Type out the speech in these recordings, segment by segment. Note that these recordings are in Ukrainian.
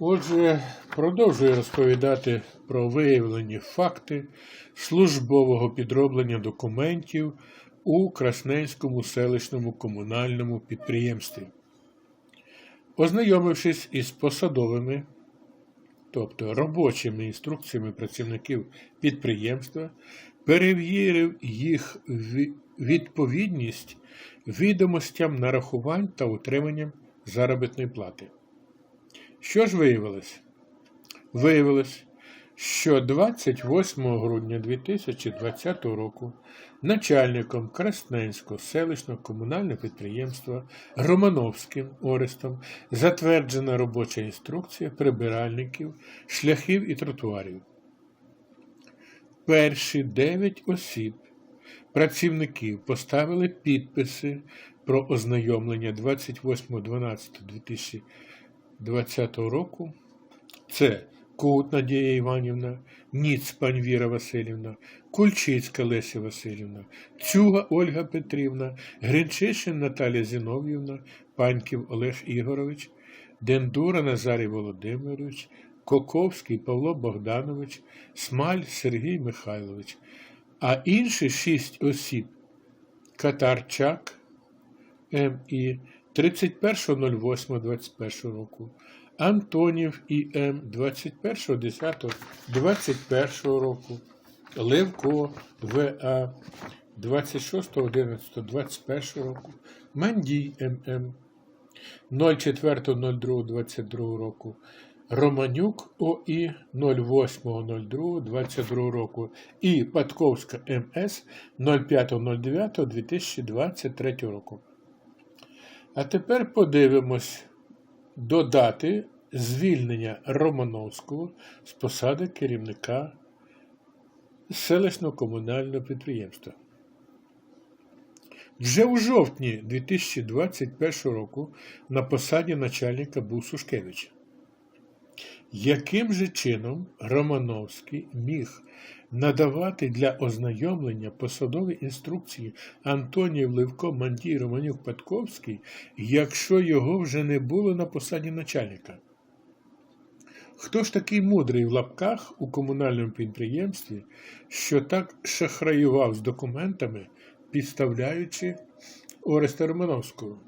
Отже, продовжую розповідати про виявлені факти службового підроблення документів у Красненському селищному комунальному підприємстві. Ознайомившись із посадовими, тобто робочими інструкціями працівників підприємства, перевірив їх відповідність відомостям нарахувань та утриманням заробітної плати. Що ж виявилось? Виявилось, що 28 грудня 2020 року начальником Красненського селищного комунального підприємства Романовським Орестом затверджена робоча інструкція прибиральників, шляхів і тротуарів. Перші 9 осіб працівників поставили підписи про ознайомлення 28.12.2020 2020 року це Кут Надія Іванівна, Ніц пані Віра Васильівна, Кульчицька Леся Васильівна, Цюга Ольга Петрівна, Гринчишин Наталія Зінов'ївна, Паньків Олег Ігорович, Дендура Назарій Володимирович, Коковський Павло Богданович, Смаль Сергій Михайлович, а інші шість осіб Катарчак М.І. 31.08.21 року, Антонів І.М. 21.10.21 року, Левко В.А. 26.11.21 року, Мандій М.М. 04.02.22 року, Романюк ОІ 08.02.22 року і Патковська МС 05.09.2023 року. А тепер подивимось до дати звільнення Романовського з посади керівника селищно комунального підприємства. Вже у жовтні 2021 року на посаді начальника був Сушкевич. Яким же чином Романовський міг надавати для ознайомлення посадові інструкції Антонів Левко Мандій Романюк Петковський, якщо його вже не було на посаді начальника? Хто ж такий мудрий в лапках у комунальному підприємстві, що так шахраював з документами, підставляючи Ореста Романовського?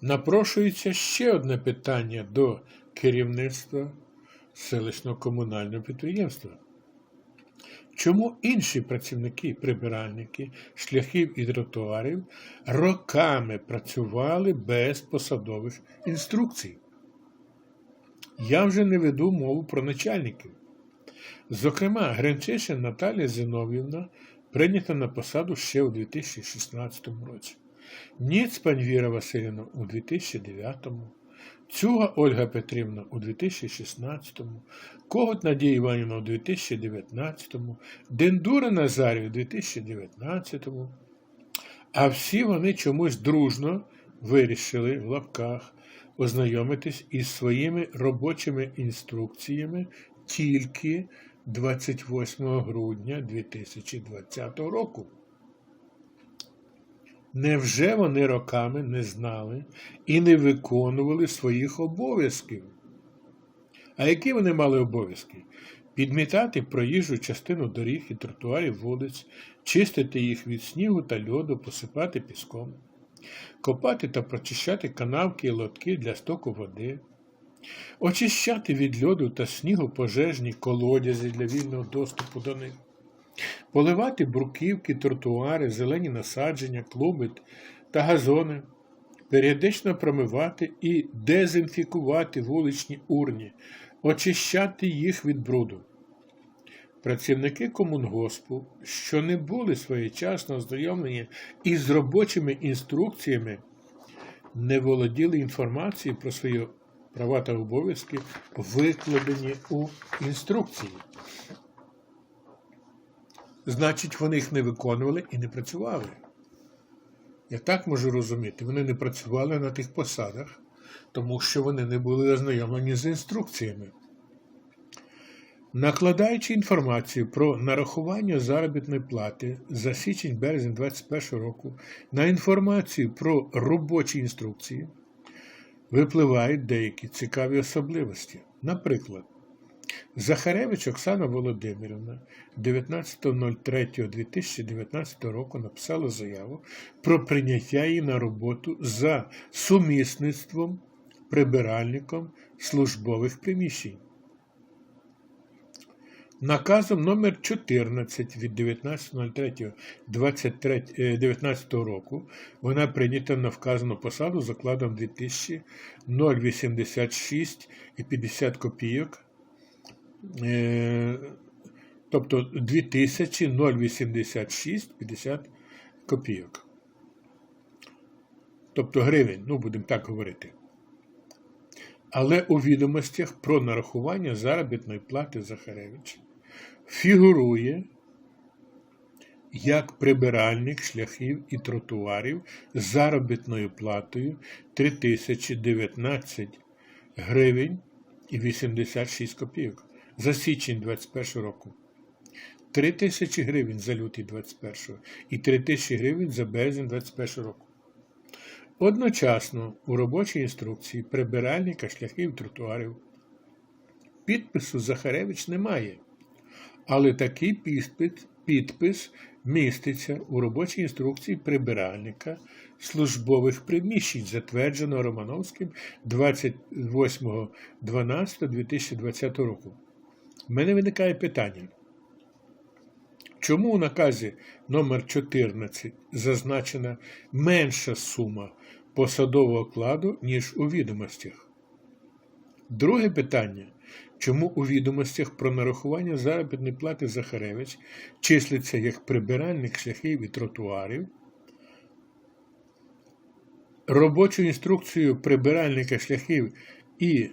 Напрошується ще одне питання до керівництва селищного комунального підприємства. Чому інші працівники, прибиральники, шляхів і тротуарів роками працювали без посадових інструкцій? Я вже не веду мову про начальників. Зокрема, Гринчишин Наталія Зинов'ївна прийнята на посаду ще у 2016 році. Ніц пані Віра Васильівна у 2009 Цюга Ольга Петрівна у 2016-му, Когут Надія Іванівна у 2019-му, Дендура Назарій у 2019-му. А всі вони чомусь дружно вирішили в лапках ознайомитись із своїми робочими інструкціями тільки 28 грудня 2020 року. Невже вони роками не знали і не виконували своїх обов'язків? А які вони мали обов'язки? Підмітати проїжджу частину доріг і тротуарів вулиць, чистити їх від снігу та льоду, посипати піском, копати та прочищати канавки і лотки для стоку води, очищати від льоду та снігу пожежні колодязі для вільного доступу до них поливати бруківки, тротуари, зелені насадження, клуби та газони, періодично промивати і дезінфікувати вуличні урні, очищати їх від бруду. Працівники комунгоспу, що не були своєчасно ознайомлені із робочими інструкціями, не володіли інформацією про свої права та обов'язки, викладені у інструкції. Значить, вони їх не виконували і не працювали. Я так можу розуміти, вони не працювали на тих посадах, тому що вони не були ознайомлені з інструкціями. Накладаючи інформацію про нарахування заробітної плати за січень-березень 2021 року на інформацію про робочі інструкції, випливають деякі цікаві особливості. Наприклад, Захаревич Оксана Володимирівна 19.03.2019 року написала заяву про прийняття її на роботу за сумісництвом прибиральником службових приміщень. Наказом номер 14 від 19.03.2019 року вона прийнята на вказану посаду закладом 2000 086 і 50 копійок, е, тобто 2000 086 50 копійок. Тобто гривень, ну будемо так говорити. Але у відомостях про нарахування заробітної плати Захаревич фігурує як прибиральник шляхів і тротуарів з заробітною платою 3019 гривень і 86 копійок за січень 2021 року. 3 тисячі гривень за лютий 21 і 3 тисячі гривень за березень 21 року. Одночасно у робочій інструкції прибиральника шляхів тротуарів підпису Захаревич немає, але такий підпис, підпис міститься у робочій інструкції прибиральника службових приміщень, затвердженого Романовським 28.12.2020 року. Мене виникає питання. Чому у наказі номер 14 зазначена менша сума посадового окладу, ніж у відомостях? Друге питання. Чому у відомостях про нарахування заробітної плати Захаревич числиться як прибиральник шляхів і тротуарів? Робочу інструкцію прибиральника шляхів і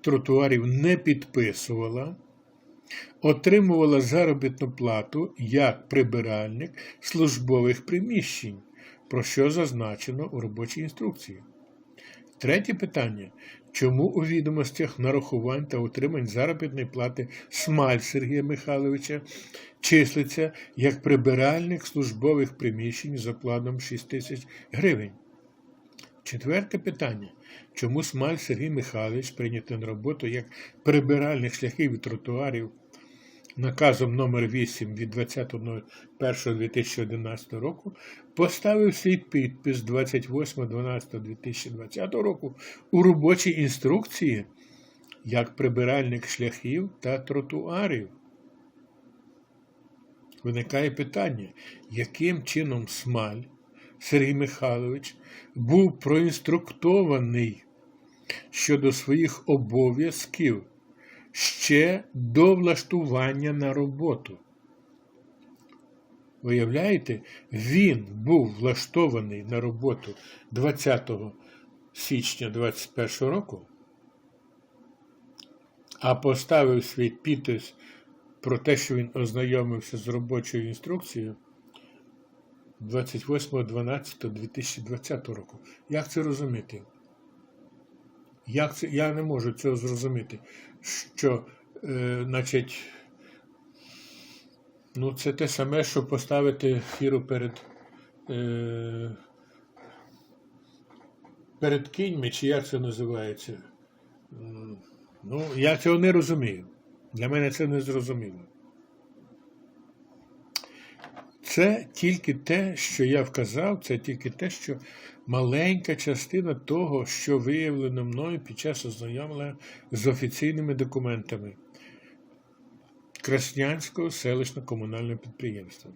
тротуарів не підписувала, отримувала заробітну плату як прибиральник службових приміщень, про що зазначено у робочій інструкції. Третє питання. Чому у відомостях нарахувань та утримань заробітної плати Смаль Сергія Михайловича числиться як прибиральник службових приміщень з окладом 6 тисяч гривень? Четверте питання. Чому Смаль Сергій Михайлович прийнятий на роботу як прибиральник шляхів і тротуарів наказом номер 8 від 20.01.2011 року поставив свій підпис 28.12.2020 року у робочій інструкції як прибиральник шляхів та тротуарів. Виникає питання, яким чином Смаль Сергій Михайлович був проінструктований щодо своїх обов'язків ще до влаштування на роботу. Виявляєте, він був влаштований на роботу 20 січня 2021 року, а поставив свій підпис про те, що він ознайомився з робочою інструкцією 28.12.2020 року. Як це розуміти? Як це? Я не можу цього зрозуміти, що, е, значить, ну, це те саме, що поставити фіру перед е, перед кіньми, чи як це називається. Ну, я цього не розумію. Для мене це не зрозуміло. Це тільки те, що я вказав, це тільки те, що маленька частина того, що виявлено мною під час ознайомлення з офіційними документами Краснянського селищно-комунального підприємства.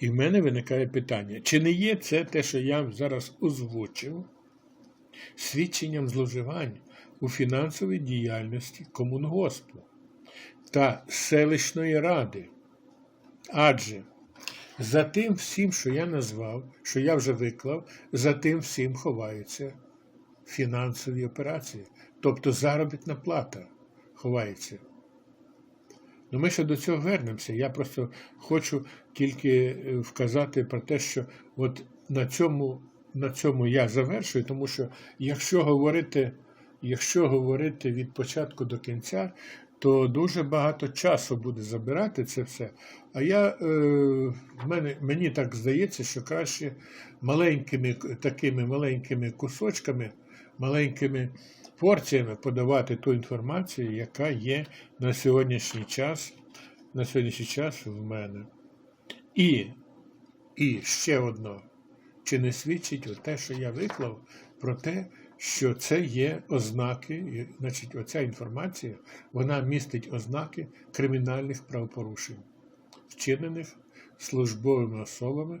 І в мене виникає питання, чи не є це те, що я зараз озвучив, свідченням зловживань у фінансовій діяльності комунгоспу та селищної ради? Адже за тим всім, що я назвав, що я вже виклав, за тим всім ховаються фінансові операції, тобто заробітна плата ховається. Ну, ми ще до цього вернемося. Я просто хочу тільки вказати про те, що от на цьому, на цьому я завершую, тому що якщо говорити, якщо говорити від початку до кінця, то дуже багато часу буде забирати це все. А я, е, мене, мені так здається, що краще маленькими такими маленькими кусочками, маленькими порціями подавати ту інформацію, яка є на сьогоднішній час, на сьогоднішній час в мене. І, і ще одно, чи не свідчить те, що я виклав, про те, що це є ознаки, значить, оця інформація, вона містить ознаки кримінальних правопорушень, вчинених службовими особами,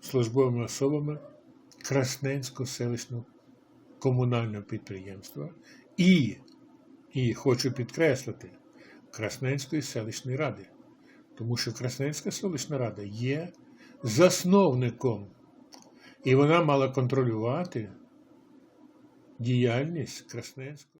службовими особами Красненського селищного комунального підприємства і, і хочу підкреслити, Красненської селищної ради. Тому що Красненська селищна рада є засновником, і вона мала контролювати діяльність Красненського.